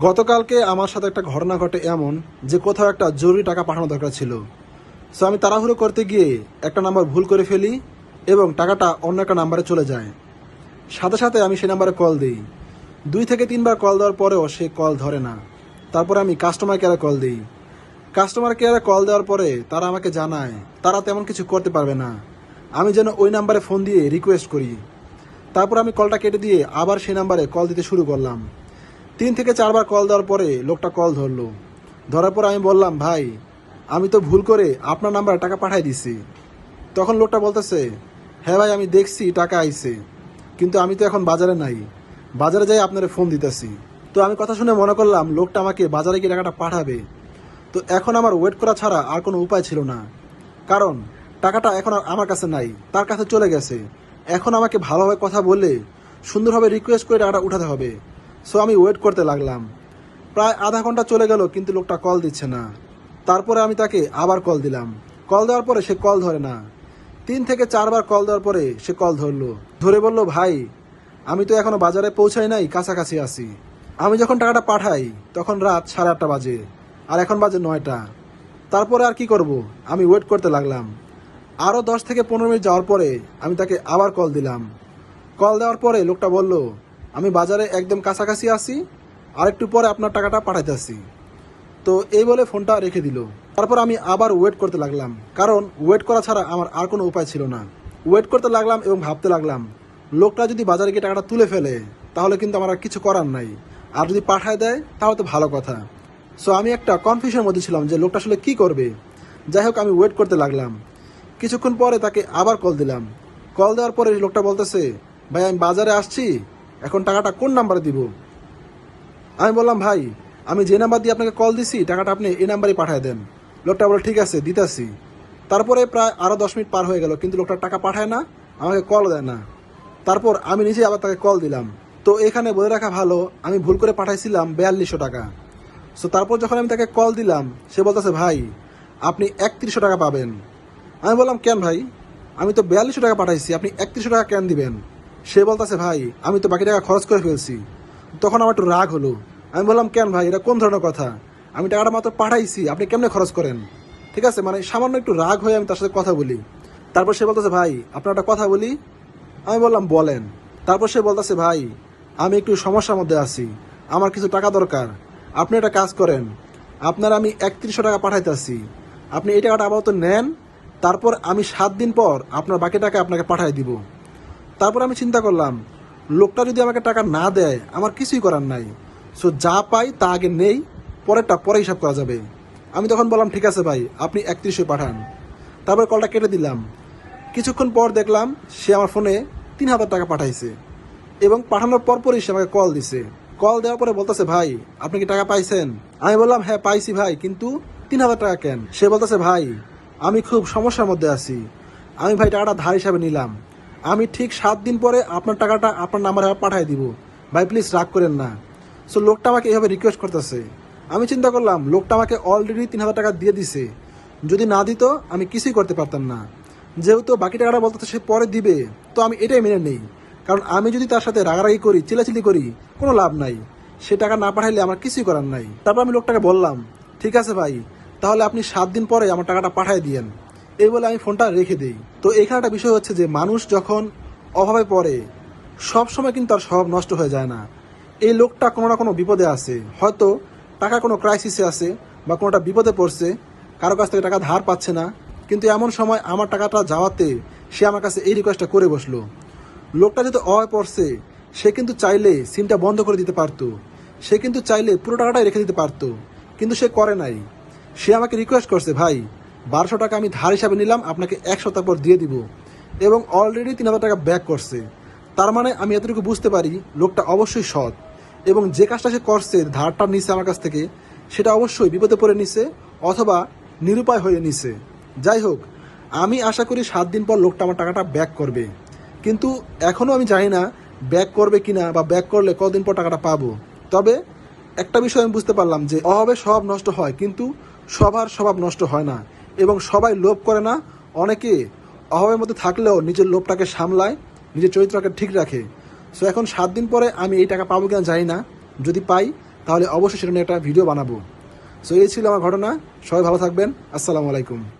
গতকালকে আমার সাথে একটা ঘটনা ঘটে এমন যে কোথাও একটা জরুরি টাকা পাঠানো দরকার ছিল। সো আমি তাড়াহুড়ো করতে গিয়ে একটা নাম্বার ভুল করে ফেলি এবং টাকাটা অন্য একটা নাম্বারে চলে যায়। সাথে সাথে আমি সেই নাম্বারে কল দিই। দুই থেকে তিনবার কল দেওয়ার পরেও সে কল ধরে না। তারপরে আমি কাস্টমার কেয়ারে কল দিই। কাস্টমার কেয়ারে কল দেওয়ার পরে তারা আমাকে জানায়, তারা তেমন কিছু করতে পারবে না। আমি যেন ওই নাম্বারে ফোন দিয়ে রিকোয়েস্ট করি। তারপর আমি কলটা কেটে দিয়ে আবার সেই নাম্বারে কল দিতে শুরু করলাম। তিন থেকে চারবার কল দেওয়ার পরে লোকটা কল ধরলো। ধরার পর আমি বললাম, ভাই, আমি তো ভুল করে আপনার নাম্বারে টাকা পাঠাই দিছি। তখন লোকটা বলতেছে হ্যাঁ ভাই, আমি দেখছি, টাকা আইছে। কিন্তু আমি তো এখন বাজারে নাই। বাজারে যাই আপনার ফোন দিতেছি। তো আমি কথা শুনে মনে করলাম, লোকটা আমাকে বাজারে গিয়ে টাকাটা পাঠাবে। তো এখন আমার ওয়েট করা ছাড়া আর কোনো উপায় ছিল না। কারণ টাকাটা এখন আর আমার কাছে নাই, তার কাছে চলে গেছে। এখন আমাকে ভালোভাবে কথা বলে, সুন্দরভাবে রিকোয়েস্ট করে টাকাটা উঠাতে হবে। সো আমি ওয়েট করতে লাগলাম। প্রায় আধা ঘণ্টা চলে গেল, কিন্তু লোকটা কল দিচ্ছে না। তারপরে আমি তাকে আবার কল দিলাম। কল দেওয়ার পরে সে কল ধরে না। তিন থেকে চারবার কল দেওয়ার পরে সে কল ধরলো। ধরে বলল, ভাই, আমি তো এখনও বাজারে পৌঁছাই নাই, কাছাকাছি আছি। আমি যখন টাকাটা পাঠাই, তখন রাত সাড়ে আটটা বাজে, আর এখন বাজে নয়টা। তারপরে আর কি করব? আমি ওয়েট করতে লাগলাম। আরও দশ থেকে পনেরো মিনিট যাওয়ার পরে আমি তাকে আবার কল দিলাম। কল দেওয়ার পরে লোকটা বলল আমি বাজারে একদম কাছাকাছি আছি আর একটু পরে আপনার টাকাটা পাঠাইতেছি তো এই বলে ফোনটা রেখে দিল। তারপর আমি আবার ওয়েট করতে লাগলাম, কারণ ওয়েট করা ছাড়া আমার আর কোনো উপায় ছিল না। ওয়েট করতে লাগলাম এবং ভাবতে লাগলাম, লোকটা যদি বাজারে গিয়ে টাকাটা তুলে ফেলে, তাহলে কিন্তু আমার আর কিছু করার নাই। আর যদি পাঠায় দেয়, তাহলে তো ভালো কথা। সো আমি একটা কনফিউশনের মধ্যে ছিলাম যে লোকটা আসলে কি করবে। যাই হোক, আমি ওয়েট করতে লাগলাম। কিছুক্ষণ পরে তাকে আবার কল দিলাম। কল দেওয়ার পরে লোকটা বলতেছে, ভাই, আমি বাজারে আসছি এখন টাকাটা কোন নাম্বারে দিব? আমি বললাম, ভাই, আমি যে নাম্বার দিয়ে আপনাকে কল দিছি, টাকাটা আপনি এই নাম্বারেই পাঠিয়ে দেন। লোকটা বলে ঠিক আছে, দিতেছি। তারপরে প্রায় আরও দশ মিনিট পার হয়ে গেল, কিন্তু লোকটা টাকা পাঠায় না, আমাকে কল দেয় না। তারপর আমি নিজে আবার তাকে কল দিলাম। তো এখানে বলে রাখা ভালো, আমি ভুল করে পাঠাইছিলাম বিয়াল্লিশশো টাকা। সো তারপর যখন আমি তাকে কল দিলাম, সে বলতেছে, ভাই, আপনি একত্রিশশো টাকা পাবেন। আমি বললাম, কেন ভাই? আমি তো বিয়াল্লিশশো টাকা পাঠাইছি, আপনি একত্রিশশো টাকা কেন দিবেন? সে বলতেছে, ভাই, আমি তো বাকি টাকা খরচ করে ফেলছি। তখন আমার একটু রাগ হলো। আমি বললাম, কেন ভাই, এটা কোন ধরনের কথা? আমি টাকাটা মাত্র পাঠাইছি, আপনি কেমনে খরচ করেন? ঠিক আছে মানে সামান্য একটু রাগ হয়ে আমি তার সাথে কথা বলি। তারপর সে বলতেছে, ভাই, আপনার একটা কথা বলি। আমি বললাম, বলেন। তারপর সে বলতেছে, ভাই, আমি একটু সমস্যার মধ্যে আছি। আমার কিছু টাকা দরকার। আপনি একটা কাজ করেন। আপনার আমি একত্রিশশো টাকা পাঠাইতেছি। আপনি এই টাকাটা আপাতত নেন। তারপর আমি সাত দিন পর আপনার বাকি টাকা আপনাকে পাঠাই দিব। তারপর আমি চিন্তা করলাম, লোকটা যদি আমাকে টাকা না দেয়, আমার কিছুই করার নাই। সো যা পাই তা আগে নেই, পরেরটা পরে হিসাব করা যাবে। আমি তখন বললাম, ঠিক আছে ভাই, আপনি একত্রিশে পাঠান। তারপরে কলটা কেটে দিলাম। কিছুক্ষণ পর দেখলাম, সে আমার ফোনে তিন হাজার টাকা পাঠাইছে। এবং পাঠানোর পরপরই সে আমাকে কল দিছে। কল দেওয়ার পরে বলতেছে, ভাই, আপনি কি টাকা পাইছেন? আমি বললাম হ্যাঁ পাইছি ভাই, কিন্তু তিন হাজার টাকা কেন? সে বলতেছে, ভাই, আমি খুব সমস্যার মধ্যে আছি। আমি ভাই টাকাটা ধার হিসাবে নিলাম। আমি ঠিক সাত দিন পরে আপনার টাকাটা আপনার নাম্বারে পাঠিয়ে দিব। ভাই প্লিজ রাগ করেন না। সো লোকটা আমাকে এইভাবে রিকোয়েস্ট করতেছে। আমি চিন্তা করলাম, লোকটা আমাকে অলরেডি তিন হাজার টাকা দিয়ে দিছে। যদি না দিত, আমি কিছুই করতে পারতাম না। যেহেতু বাকি টাকাটা বলতে সে পরে দিবে, তো আমি এটাই মেনে নেই। কারণ আমি যদি তার সাথে রাগারাগি করি চিলাচিলি করি, কোনো লাভ নাই। সে টাকা না পাঠাইলে আমার কিছুই করার নাই। তারপর আমি লোকটাকে বললাম, ঠিক আছে ভাই, তাহলে আপনি সাত দিন পরে আমার টাকাটা পাঠিয়ে দিয়েন। এই বলে আমি ফোনটা রেখে দিই। তো এখানে একটা বিষয় হচ্ছে যে মানুষ যখন অভাবে পড়ে সব সময় কিন্তু তার স্বভাব নষ্ট হয়ে যায় না। এই লোকটা কোনো না কোনো বিপদে আছে। হয়তো টাকা কোনো ক্রাইসিসে আছে বা কোনোটা বিপদে পড়ছে, কারও কাছ থেকে টাকা ধার পাচ্ছে না। কিন্তু এমন সময় আমার টাকাটা যাওয়াতে সে আমার কাছে এই রিকোয়েস্টটা করে বসল। লোকটা যেহেতু অয় পড়ছে, সে কিন্তু চাইলে সিমটা বন্ধ করে দিতে পারতো। সে কিন্তু চাইলে পুরো টাকাটাই রেখে দিতে পারতো। কিন্তু সে করে নাই। সে আমাকে রিকোয়েস্ট করছে, ভাই বারোশো টাকা আমি ধার হিসাবে নিলাম, আপনাকে এক সপ্তাহ পর দিয়ে দিব। এবং অলরেডি তিন হাজার টাকা ব্যাক করছে। তার মানে আমি এতটুকু বুঝতে পারি, লোকটা অবশ্যই সৎ। এবং যে কাজটা সে করছে, ধারটা নিছে আমার কাছ থেকে, সেটা অবশ্যই বিপদে পড়ে নিছে অথবা নিরুপায় হয়ে নিছে। যাই হোক, আমি আশা করি সাত দিন পর লোকটা আমার টাকাটা ব্যাক করবে। কিন্তু এখনও আমি জানি না ব্যাক করবে কিনা বা ব্যাক করলে কদিন পর টাকাটা পাবো। তবে একটা বিষয় আমি বুঝতে পারলাম যে অভাবে স্বভাব নষ্ট হয়, কিন্তু সবার স্বভাব নষ্ট হয় না। এবং সবাই লোভ করে না। অনেকে অভাবের মধ্যে থাকলেও নিজের লোভটাকে সামলায়, নিজের চরিত্রকে ঠিক রাখে। সো এখন সাত দিন পরে আমি এই টাকা পাবো কিনা জানি না। যদি পাই, তাহলে অবশ্যই সেটা নিয়ে একটা ভিডিও বানাবো। সো এই ছিল আমার ঘটনা। সবাই ভালো থাকবেন। আসসালামু আলাইকুম।